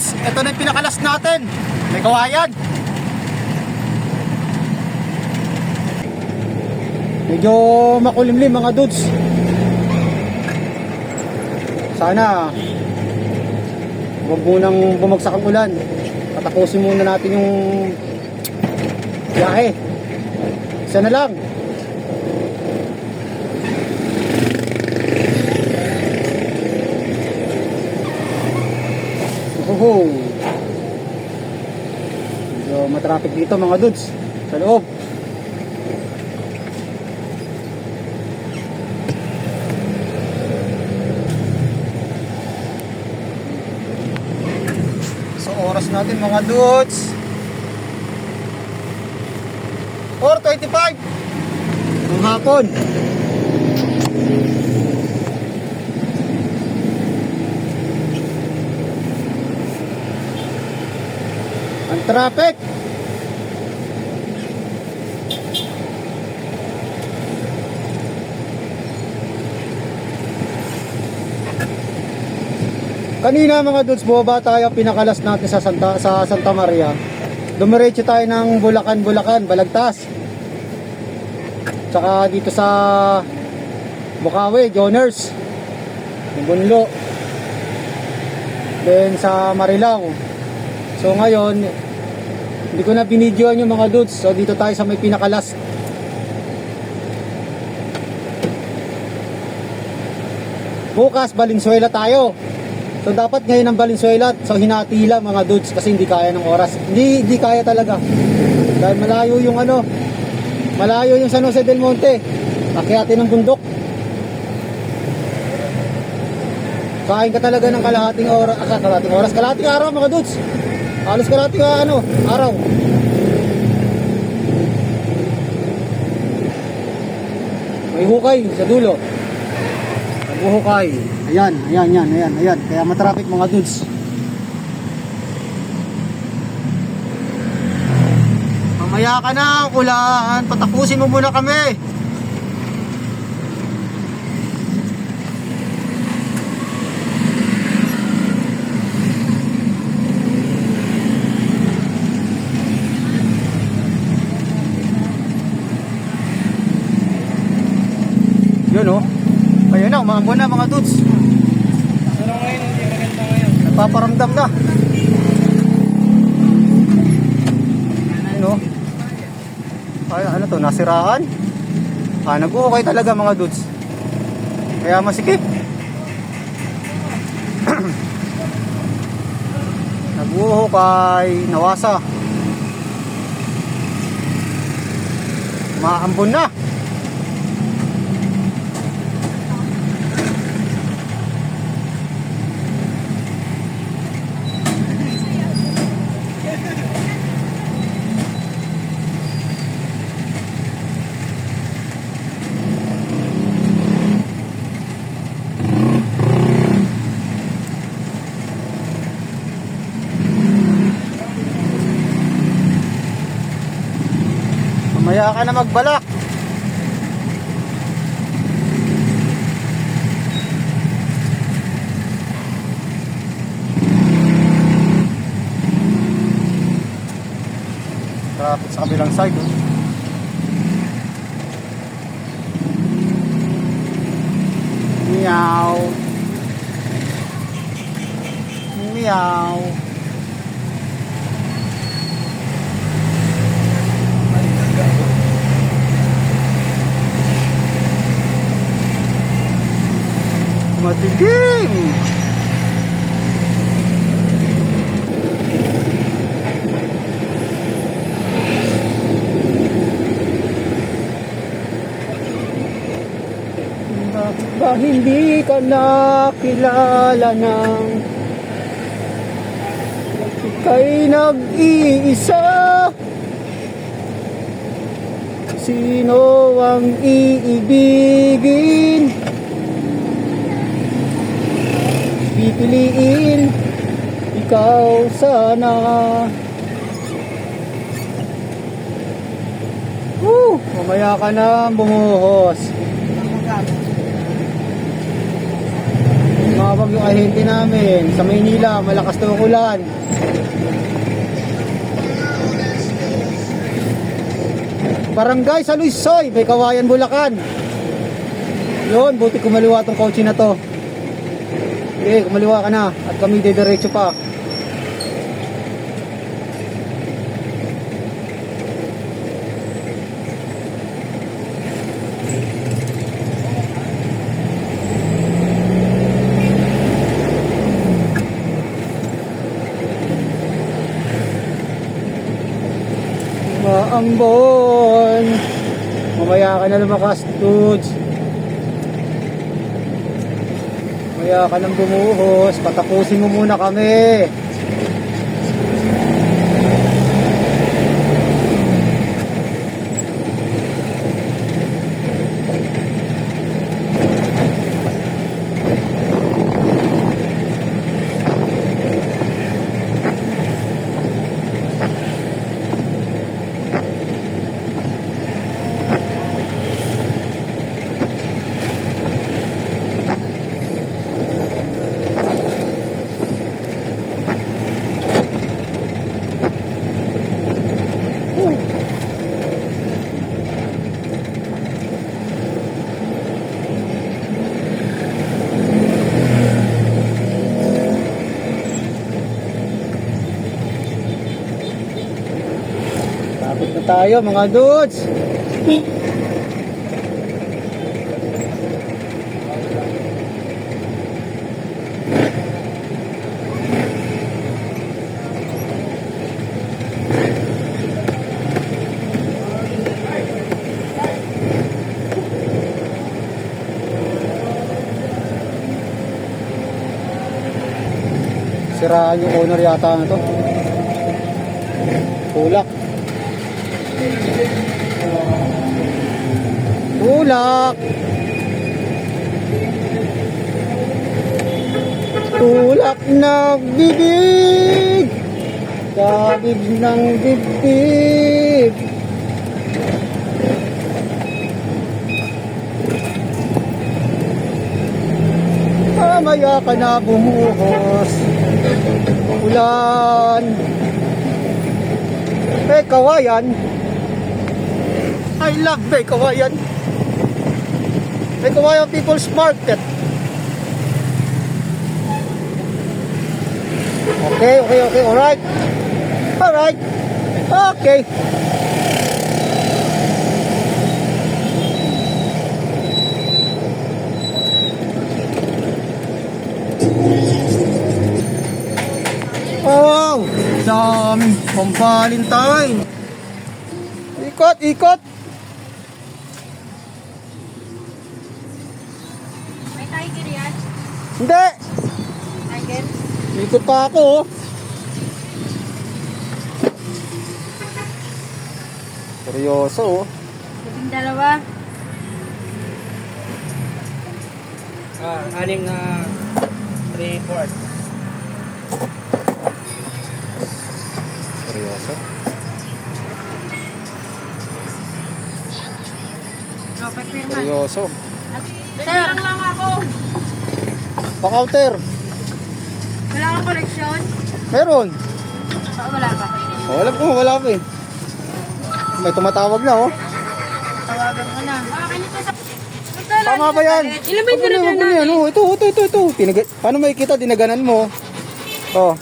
dudes, ito na yung pinakalas natin. May kawayan. Medyo makulimlim mga dudes. Sana huwag munang bumagsak ang ulan. Patapusin muna natin yung biyahe. Isa na lang. Oho. Medyo matraffic dito mga dudes. Sa loob. Sa oras natin mga dudes. 4.25 ng hapon. Traffic. Kanina mga dudes, bumaba tayo pinakalas natin sa Santa sa Santa Maria. Dumiretso tayo ng Bulacan, Bulacan, Balagtas. Tsaka dito sa Bukawi, Joners. Bunlo. Then sa Marilao. So ngayon, hindi ko na binidyoan yung mga dudes. So dito tayo sa may pinakalas. Bukas, Valenzuela tayo. So dapat ngayon ang Valenzuela, so hinati lang mga dudes kasi hindi kaya ng oras. Hindi hindi kaya talaga. Dahil malayo yung ano, malayo yung San Jose del Monte. Akyatin ng bundok. Kain ka talaga ng kalahating oras, ah, kalahating oras, kalahating araw mga dudes. Halos kalahating ah, ano, araw. May hukay sa dulo. Naghuhukay. Ayan, ayan, ayan, ayan, ayan. Kaya matraffic mga dudes. Mamaya ka na, kulaan. Patapusin mo muna kami. Yun oh. Ayun na, umambon na mga dudes. Pero ngayon, hindi maganda ngayon. Nagpaparamdam na. Ayun oh. Ay, ano to, nasiraan? Ah, nag-uukay talaga mga dudes. Kaya masikip. Nag-uukay, nawasa. Maambon na. Mamaya ka na magbalak. Traffic sa kabilang side. Oh. Meow. Meow. Matilim. Bakit ba hindi ka nakilala ng Ika'y nag-iisa Sino ang iibigin? Pipiliin Ikaw sana Woo! Mamaya ka na bumuhos Tumawag yung ahente namin sa Maynila, malakas ang ulan. Barangay sa Luisoy, may kawayan Bulacan. Yun, buti kumaliwa tong kotse na to. Sige, kumaliwa ka na at kami didiretso pa. Maambon. Mamaya ka na lumakas, dudes. Mamaya ka nang bumuhos. Patapusin mo muna kami. Tayo mga dudes. Siraan yung owner yata na to. Tulak. Tulak. Tulak na bibig. Kabig ng dibdib. Mamaya ka na bumuhos. Ulan. Eh, kawayan. I love Bay Kawayan. Bay Kawayan People's Market. Okay, okay, okay, alright. Alright. Okay. Wow! Daming pampalintine. Ikot, ikot. Tiger yan? Hindi. Tiger? Ikot pa ako. oh. Seryoso. oh. Labing dalawa. Ah, aning na 3 4 Seryoso. Seryoso. Sir, lang lang ako. Pa-counter. Wala kang koleksyon? Meron. Oo, wala pa. Oh, wala po, wala pa eh. May tumatawag na oh. Tawagan mo na. Akin ito sa... Tama ba yan? Ilan ba yung yan. Oh, ito, ito, ito, ito. Tinaga Paano makikita? Dinaganan mo. Oh.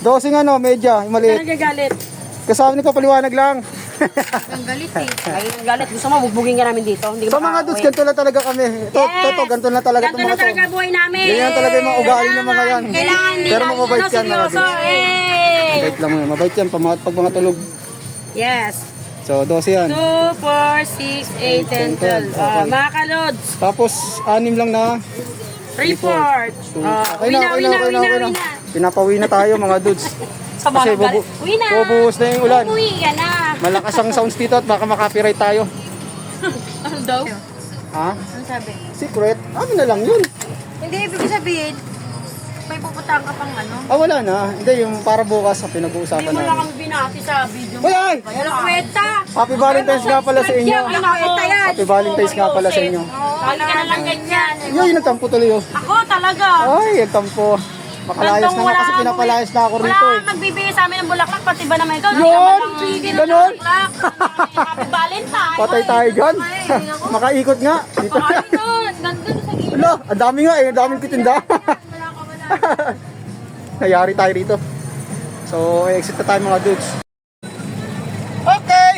Dosing ano, medya, yung maliit. nagagalit? Kasama ni papaliwanag lang. Ang galit eh. Ay, ang galit. Gusto mo, bugbugin ka namin dito. Hindi ka So mga dudes, ganito lang talaga kami. Ito, ito, ito, ganito lang talaga itong Ganito na mga to. talaga buhay namin. Ganyan talaga yung mga ugali ng mga yan. Kailangan hindi Pero lang mababait ano, yan, mga seryoso. dudes. Eh! Mabait lang yun. Mabait yan pag mga, pag mga tulog. Yes. So, 12 yan. 2, 4, 6, 8, 10, 12. Ah, mga kalods. Tapos, anim lang na. Report. So, Ah, okay na, okay na, okay na, okay na. Pinapauwi na tayo mga dudes. Sa Kasi bubu Uwi na. bubuhos na yung ulan. Uwi ka na. Malakas ang sounds dito at baka makapiright tayo. Ano daw? Ha? Ano sabi? Secret? Amin na lang yun. Hindi, ibig sabihin, may pupuntahan ka pang ano. Ah, wala na. Hindi, yung para bukas ang pinag-uusapan Hindi mo lang namin. kami binati sa video mo. Uy, ay! Kaya lang kwenta. Happy Valentine's nga pala sa inyo. Ay, kwenta yan. Happy Valentine's nga pala sa inyo. Lagi ka na lang ganyan. Yun, nagtampo tuloy oh. Ako talaga. Ay, nagtampo. Makalayas na nga kasi wala pinapalayas na ako Wala rito eh. kang nagbibigay sa amin ng bulaklak, pati ba naman ikaw? Yun! Ganon! Ganon! Happy Valentine! Patay tayo dyan. Makaikot nga. Dito. Ay, nun! Ganda sa gilid. Wala, ang dami nga eh. Ang daming kitinda. Wala ka, wala. Nayari tayo rito. So, exit na tayo mga dudes. Okay!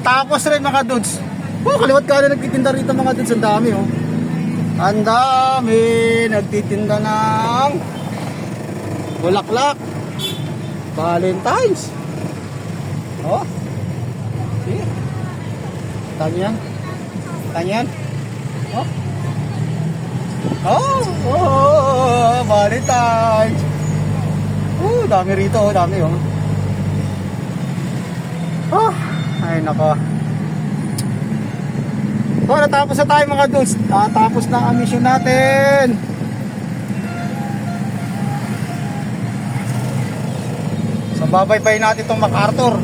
Tapos rin mga dudes. Oh, kaliwat ka na nagtitinda rito mga dudes. Ang dami oh. Ang dami nagtitinda ng bulaklak. Valentine's. Oh. See? Tanyan. Tanyan. Oh. Oh, oh, Valentine's. Oh, dami rito, oh, dami oh. Oh, ay nako. So, natapos na tayo mga dudes. Natapos na ang mission natin. So, babaybay natin itong MacArthur.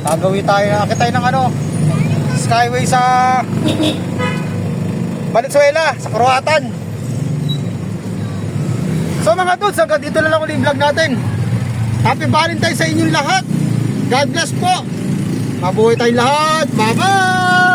Gagawin tayo, akit tayo ng ano, skyway sa Valenzuela, sa Croatan. So mga dudes, hanggang dito lang ulit yung vlog natin. Happy Valentine sa inyong lahat. God bless po. Mabuhay tayong lahat. Bye-bye!